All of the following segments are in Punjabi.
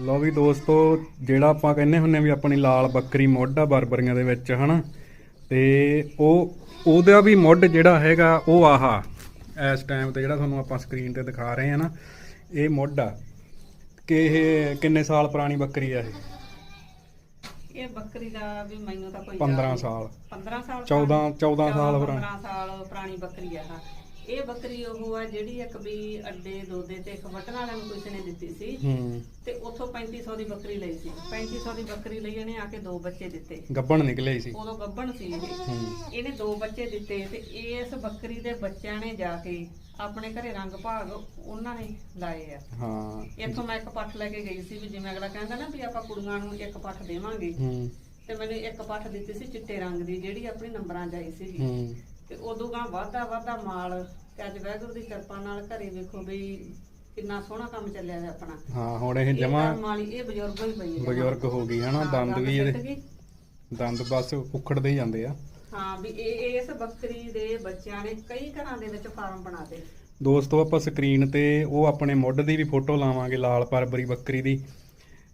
ਲਓ ਵੀ ਦੋਸਤੋ ਜਿਹੜਾ ਆਪਾਂ ਕਹਿੰਦੇ ਹੁੰਨੇ ਵੀ ਆਪਣੀ ਲਾਲ ਬੱਕਰੀ ਮੁੱਢ ਆ ਬਰਬਰੀਆਂ ਦੇ ਵਿੱਚ ਹਨਾ? ਤੇ ਉਹ ਉਹਦਾ ਵੀ ਮੁੱਢ ਜਿਹੜਾ ਹੈਗਾ ਉਹ ਆਹਾ ਇਸ ਟਾਈਮ ਤੇ ਜਿਹੜਾ ਤੁਹਾਨੂੰ ਆਪਾਂ ਸਕਰੀਨ ਤੇ ਦਿਖਾ ਰਹੇ ਆ ਨਾ ਇਹ ਮੁੱਢ ਆ। ਕਿ ਇਹ ਕਿੰਨੇ ਸਾਲ ਪੁਰਾਣੀ ਬੱਕਰੀ ਆ ਇਹ? ਇਹ ਬੱਕਰੀ ਦਾ ਵੀ ਮੈਨੂੰ ਤਾਂ ਕੋਈ 15 ਯਾਦ ਨਹੀਂ। ਸਾਲ। 15 ਸਾਲ 14 ਪੁਰਾਣੀ- 14 ਸਾਲ ਪੁਰਾਣੀ। 15 ਸਾਲ ਪੁਰਾਣੀ ਬੱਕਰੀ ਆ ਆਹ। ਇਹ ਬੱਕਰੀ ਉਹ ਆ ਜਿਹੜੀ ਇੱਕ ਵੀ ਅੱਡੇ ਦੋਦੇ ਤੇ ਇੱਕ ਵਟਣ ਵਾਲਿਆਂ ਨੂੰ ਕਿਸੇ ਨੇ ਦਿੱਤੀ ਸੀ। ਹੂੰ। ਤੇ ਉੱਥੋਂ 3500 ਦੀ ਬੱਕਰੀ ਲਈ ਸੀ। 3500 ਦੀ ਬੱਕਰੀ ਲਈ ਇਹਨੇ ਆ ਕੇ ਦੋ ਬੱਚੇ ਦਿੱਤੇ। ਗੱਬਣ ਨਿਕਲੇ ਸੀ। ਉਦੋਂ ਗੱਭਣ ਸੀ ਇਹ। ਇਹਨੇ ਦੋ ਬੱਚੇ ਦਿੱਤੇ ਤੇ ਇਸ ਬੱਕਰੀ ਦੇ ਬੱਚਿਆਂ ਨੇ ਜਾ ਕੇ ਆਪਣੇ ਘਰੇ ਰੰਗ ਭਾਗ ਉਹਨਾਂ ਨੇ ਲਾਏ ਆ। ਹਾਂ। ਇੱਥੋਂ ਮੈਂ ਇੱਕ ਪੱਠ ਲੈ ਕੇ ਗਈ ਸੀ ਵੀ ਜਿਵੇਂ ਅਗਲਾ ਕਹਿੰਦਾ ਨਾ ਵੀ ਆਪਾਂ ਕੁੜੀਆਂ ਨੂੰ ਇੱਕ ਪੱਠ ਦੇਵਾਂਗੇ। ਹੂੰ। ਤੇ ਮੈਨੂੰ ਇੱਕ ਪੱਠ ਦਿੱਤੀ ਸੀ ਚਿੱਟੇ ਰੰਗ ਦੀ ਜਿਹੜੀ ਆਪਣੀ ਨੰਬਰਾਂ 'ਚ ਆਈ ਸੀਗੀ। ਹੂੰ। ਤੇ ਉਦੋਂ ਗਾਂ ਵਾਧਾ ਵਾਧਾ ਮਾਲ ਤੇ ਅੱਜ ਵਾਹਿਗੁਰੂ ਦੀ ਕਿਰਪਾ ਨਾਲ ਘਰੇ ਵੇਖੋ ਵੀ ਕਿੰਨਾ ਸੋਹਣਾ ਕੰਮ ਚੱਲਿਆ ਹੈ ਆਪਣਾ। ਹਾਂ ਹੁਣ ਇਹ ਜਮਾ ਵਾਲੀ ਇਹ ਬਜ਼ੁਰਗ ਹੀ ਪਈ ਹੈ। ਬਜ਼ੁਰਗ ਹੋ ਗਈ ਹਨਾ ਹਾਂ, ਦੰਦ ਵੀ ਸਿੱਟ ਇਹਦੇ ਗਈ। ਦੰਦ ਬਸ ਉਖੜਦੇ ਹੀ ਜਾਂਦੇ ਆ। ਹਾਂ ਵੀ ਇਹ ਇਸ ਬੱਕਰੀ ਦੇ ਬੱਚਿਆਂ ਨੇ ਕਈ ਘਰਾਂ ਦੇ ਵਿੱਚ ਫਾਰਮ ਬਣਾਤੇ ਦੋਸਤੋ ਆਪਾਂ ਸਕਰੀਨ ਤੇ ਉਹ ਆਪਣੇ ਮੁੱਢ ਦੀ ਵੀ ਫੋਟੋ ਲਾਵਾਂਗੇ ਲਾਲ ਬਰਬਰੀ ਬੱਕਰੀ ਦੀ।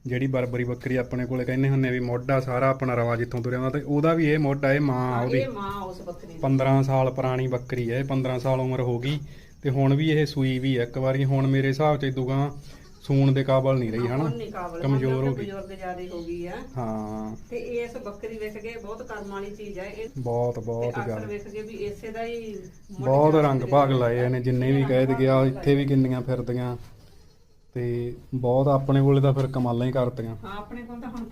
ਜਿਹੜੀ ਬਰਬਰੀ ਬੱਕਰੀ ਆਪਣੇ ਕੋਲੇ ਕਹਿੰਦੇ ਹੁੰਨੇ ਵੀ ਮੁੱਢ ਆ ਸਾਰਾ ਆਪਣਾ ਰਵਾ ਜਿੱਥੋਂ ਤੁਰਿਆ ਹੁੰਦਾ ਤੇ ਉਹਦਾ ਵੀ ਇਹ ਮੁੱਢ ਆ ਇਹ ਮਾਂ ਉਹਦੀ। ਇਹ ਮਾਂ ਉਸ ਬੱਕਰੀ ਦੀ। 15 ਸਾਲ ਪੁਰਾਣੀ ਬੱਕਰੀ ਹੈ ਇਹ 15 ਸਾਲ ਉਮਰ ਹੋ ਗਈ। ਤੇ ਹੁਣ ਵੀ ਇਹ ਸੂਈ ਵੀ ਹੈ ਇੱਕ ਵਾਰੀ ਹੁਣ ਮੇਰੇ ਹਿਸਾਬ ਚ ਇਦੂਗਾ ਸੂਣ ਦੇ ਕਾਬਲ ਨਹੀਂ ਰਹੀ ਹਨਾ? ਨੀ ਕਮਜ਼ੋਰ ਹੋ ਗਈ। ਬਜ਼ੁਰਗ ਜ਼ਿਆਦਾ ਹੋ ਗਈ ਆ। ਹਾਂ। ਤੇ ਇਸ ਬੱਕਰੀ ਵੇਖ ਕੇ ਬਹੁਤ ਕਰਮ ਵਾਲੀ ਚੀਜ਼ ਹੈ ਇਹ ਬਹੁਤ ਬਹੁਤ ਜ਼ਿਆਦਾ। ਵੇਖ ਕੇ ਵੀ ਇਸੇ ਦਾ ਹੀ ਬਹੁਤ ਰੰਗ ਭਾਗ ਨੇ। ਲਾਏ ਇਹਨੇ ਜਿੰਨੇ ਵੀ ਕਹਿ ਤੇ ਗਿਆ ਇੱਥੇ ਵੀ ਕਿੰਨੀਆਂ ਫਿਰਦੀਆਂ। ਤੇ ਬਹੁਤ ਆਪਣੇ ਕੋਲੇ ਤਾਂ ਫਿਰ ਕਮਾਲਾਂ ਹੀ ਕਰਤੀਆਂ। ਹਾਂ ਆਪਣੇ ਕੋਲ ਤਾਂ ਹੁਣ